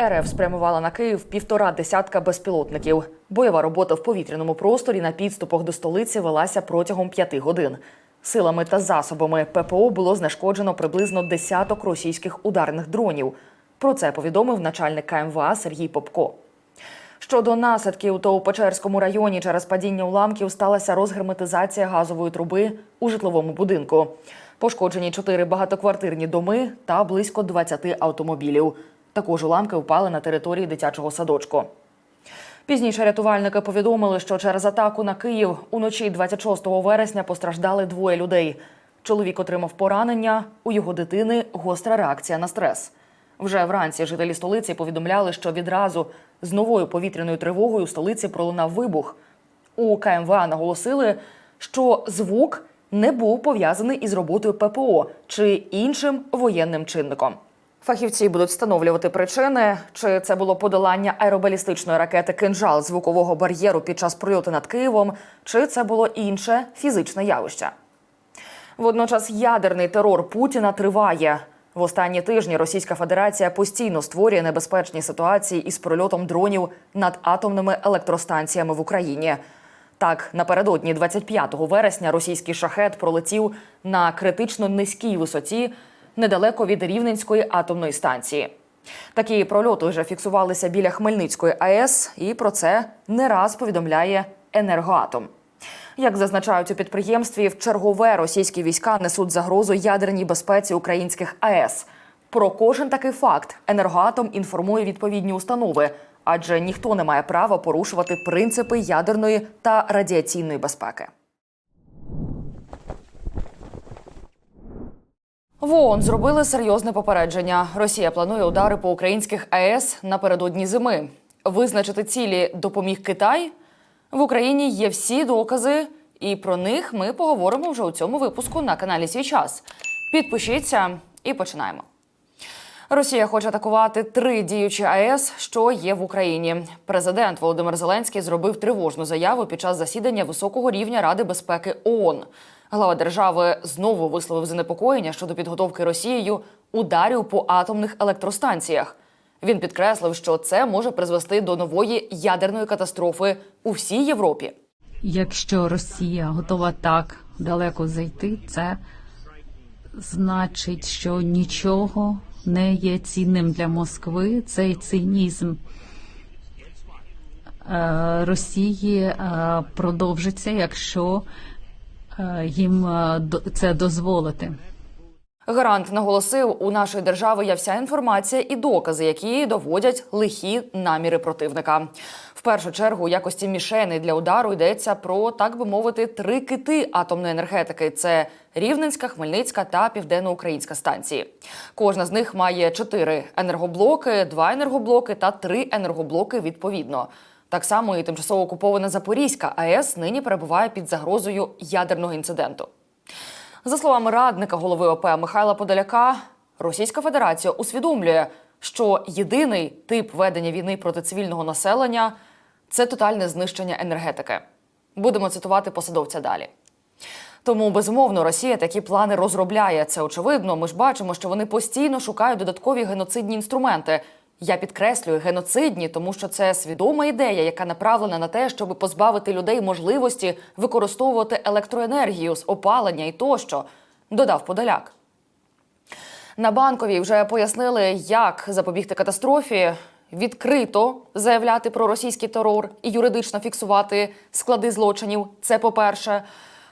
РФ спрямувала на Київ півтора десятка безпілотників. Бойова робота в повітряному просторі на підступах до столиці велася протягом п'яти годин. Силами та засобами ППО було знешкоджено приблизно десяток російських ударних дронів. Про це повідомив начальник КМВА Сергій Попко. Щодо наслідків, то у Печерському районі через падіння уламків сталася розгерметизація газової труби у житловому будинку. Пошкоджені чотири багатоквартирні доми та близько 20 автомобілів. Також уламки впали на території дитячого садочку. Пізніше рятувальники повідомили, що через атаку на Київ уночі 26 вересня постраждали двоє людей. Чоловік отримав поранення, у його дитини гостра реакція на стрес. Вже вранці жителі столиці повідомляли, що відразу з новою повітряною тривогою у столиці пролунав вибух. У КМВА наголосили, що звук не був пов'язаний із роботою ППО чи іншим воєнним чинником. Фахівці будуть встановлювати причини, чи це було подолання аеробалістичної ракети кинжал звукового бар'єру під час прильоту над Києвом, чи це було інше фізичне явище. Водночас ядерний терор Путіна триває. В останні тижні Російська Федерація постійно створює небезпечні ситуації із прольотом дронів над атомними електростанціями в Україні. Так, напередодні 25 вересня російський шахет пролетів на критично низькій висоті недалеко від Рівненської атомної станції. Такі прольоти вже фіксувалися біля Хмельницької АЕС, і про це не раз повідомляє енергоатом. Як зазначають у підприємстві, в чергове російські війська несуть загрозу ядерній безпеці українських АЕС. Про кожен такий факт енергоатом інформує відповідні установи, адже ніхто не має права порушувати принципи ядерної та радіаційної безпеки. В ООН зробили серйозне попередження. Росія планує удари по українських АЕС напередодні зими. Визначити цілі допоміг Китай. В Україні є всі докази, і про них ми поговоримо вже у цьому випуску на каналі Свій час. Підпишіться і починаємо. Росія хоче атакувати три діючі АЕС, що є в Україні. Президент Володимир Зеленський зробив тривожну заяву під час засідання високого рівня Ради безпеки ООН. Глава держави знову висловив занепокоєння щодо підготовки Росією ударів по атомних електростанціях. Він підкреслив, що це може призвести до нової ядерної катастрофи у всій Європі. Якщо Росія готова так далеко зайти, це значить, що нічого не є цінним для Москви. Цей цинізм е, Росії е, продовжиться, якщо їм е, це дозволити. Гарант наголосив, у нашої держави є вся інформація і докази, які доводять лихі наміри противника. В першу чергу, у якості мішени для удару йдеться про так би мовити три кити атомної енергетики: це Рівненська, Хмельницька та Південноукраїнська станції. Кожна з них має чотири енергоблоки, два енергоблоки та три енергоблоки відповідно. Так само і тимчасово окупована Запорізька АЕС нині перебуває під загрозою ядерного інциденту. За словами радника голови ОП Михайла Подоляка, Російська Федерація усвідомлює, що єдиний тип ведення війни проти цивільного населення це тотальне знищення енергетики. Будемо цитувати посадовця далі. Тому безумовно Росія такі плани розробляє. Це очевидно. Ми ж бачимо, що вони постійно шукають додаткові геноцидні інструменти. Я підкреслюю геноцидні, тому що це свідома ідея, яка направлена на те, щоб позбавити людей можливості використовувати електроенергію з опалення і тощо, додав Подоляк. На банковій вже пояснили, як запобігти катастрофі, відкрито заявляти про російський терор і юридично фіксувати склади злочинів. Це по-перше.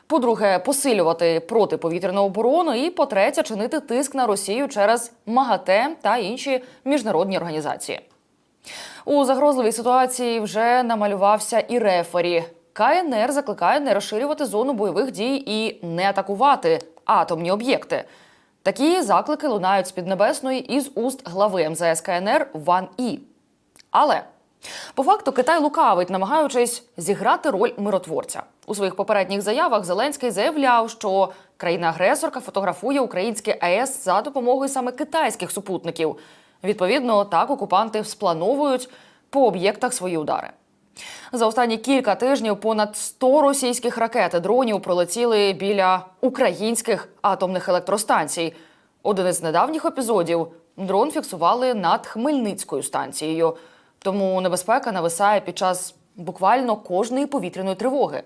По-друге, посилювати протиповітряну оборону. І по-третє, чинити тиск на Росію через МАГАТЕ та інші міжнародні організації. У загрозливій ситуації вже намалювався і рефері. КНР закликає не розширювати зону бойових дій і не атакувати атомні об'єкти. Такі заклики лунають з Піднебесної із уст глави МЗС КНР Ван І. Але по факту Китай лукавить, намагаючись зіграти роль миротворця. У своїх попередніх заявах Зеленський заявляв, що країна-агресорка фотографує українські АЕС за допомогою саме китайських супутників. Відповідно, так окупанти сплановують по об'єктах свої удари. За останні кілька тижнів понад 100 російських ракет і дронів пролетіли біля українських атомних електростанцій. Один із недавніх епізодів Дрон фіксували над Хмельницькою станцією, тому небезпека нависає під час буквально кожної повітряної тривоги.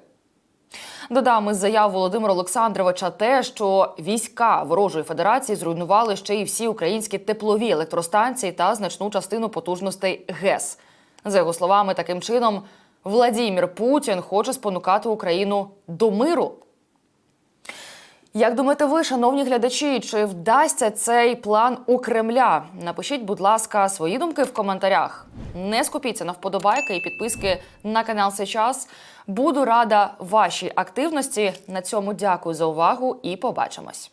Додам із заяв Володимира Олександровича те, що війська ворожої федерації зруйнували ще й всі українські теплові електростанції та значну частину потужностей ГЕС. За його словами, таким чином Владімір Путін хоче спонукати Україну до миру. Як думаєте ви, шановні глядачі, чи вдасться цей план у Кремля? Напишіть, будь ласка, свої думки в коментарях. Не скупіться на вподобайки і підписки на канал Сейчас. Буду рада вашій активності. На цьому дякую за увагу і побачимось.